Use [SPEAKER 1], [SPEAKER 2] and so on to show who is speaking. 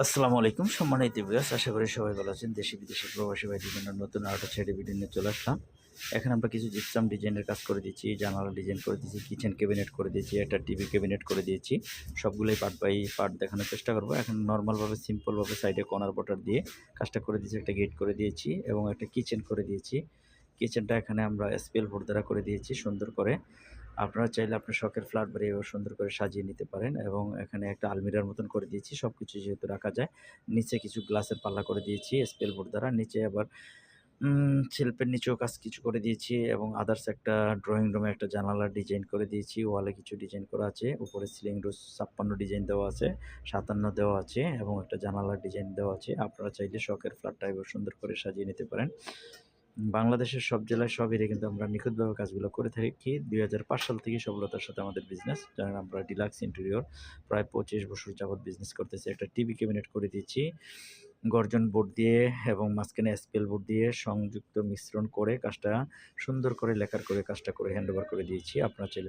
[SPEAKER 1] আসসালামু আলাইকুম, সম্মানিত বিয়াস আশা করি সবাই ভালো আছেন। দেশি বিদেশি প্রবাসী ভাই বিভিন্ন নতুন আর্ট ছেড়ে নিয়ে চলে আসলাম। এখানে আমরা কিছু জিপসাম ডিজাইনের কাজ করে দিচ্ছি, জানালা ডিজাইন করে দিয়েছি কিচেন ক্যাবিনেট করে দিয়েছি, একটা টিভি ক্যাবিনেট করে দিয়েছি। সবগুলোই পার্ট বাই পার্ট দেখানোর চেষ্টা করব। এখন নর্মালভাবে সিম্পলভাবে সাইডে কর্নার বটার দিয়ে কাজটা করে দিয়েছি, একটা গেট করে দিয়েছি এবং একটা কিচেন করে দিয়েছি। কিচেনটা এখানে আমরা স্পেল বোর্ড দ্বারা করে দিয়েছি, সুন্দর করে। আপনারা চাইলে আপনার শখের ফ্ল্যাট বাড়ি সুন্দর করে সাজিয়ে নিতে পারেন এবং এখানে একটা আলমিরার মতন করে দিয়েছি সব কিছু যেহেতু রাখা যায়। নিচে কিছু গ্লাসের পাল্লা করে দিয়েছি স্পেল বোর্ড দ্বারা। নিচে আবার শিল্পের নিচেও কাজ কিছু করে দিয়েছি এবং আদার্স একটা ড্রয়িং রুমে একটা জানালার ডিজাইন করে দিয়েছি। ওয়ালে কিছু ডিজাইন করা আছে। উপরে সিলিং রোজ ছাপ্পান্ন ডিজাইন দেওয়া আছে, সাতান্ন দেওয়া আছে এবং একটা জানালার ডিজাইন দেওয়া আছে। আপনারা চাইলে শখের ফ্ল্যাটটা এবার সুন্দর করে সাজিয়ে নিতে পারেন। বাংলাদেশের সব জেলায় সব এরিয়া কিন্তু আমরা নিখুঁতভাবে কাজগুলো করে থাকি। দুই হাজার পাঁচ সাল থেকে সফলতার সাথে আমাদের বিজনেস জানেন আমরা ডিলাক্স ইন্টেরিয়র প্রায় পঁচিশ বছর যাবৎ বিজনেস করতেছি। একটা টিভি ক্যাবিনেট করে দিয়েছি। গর্জন বোর্ড দিয়ে এবং মাঝখানে স্পেল বোর্ড দিয়ে সংযুক্ত মিশ্রণ করে কাজটা সুন্দর করে লেখার করে, কাজটা করে হ্যান্ড করে দিয়েছি। আপনার চাইলে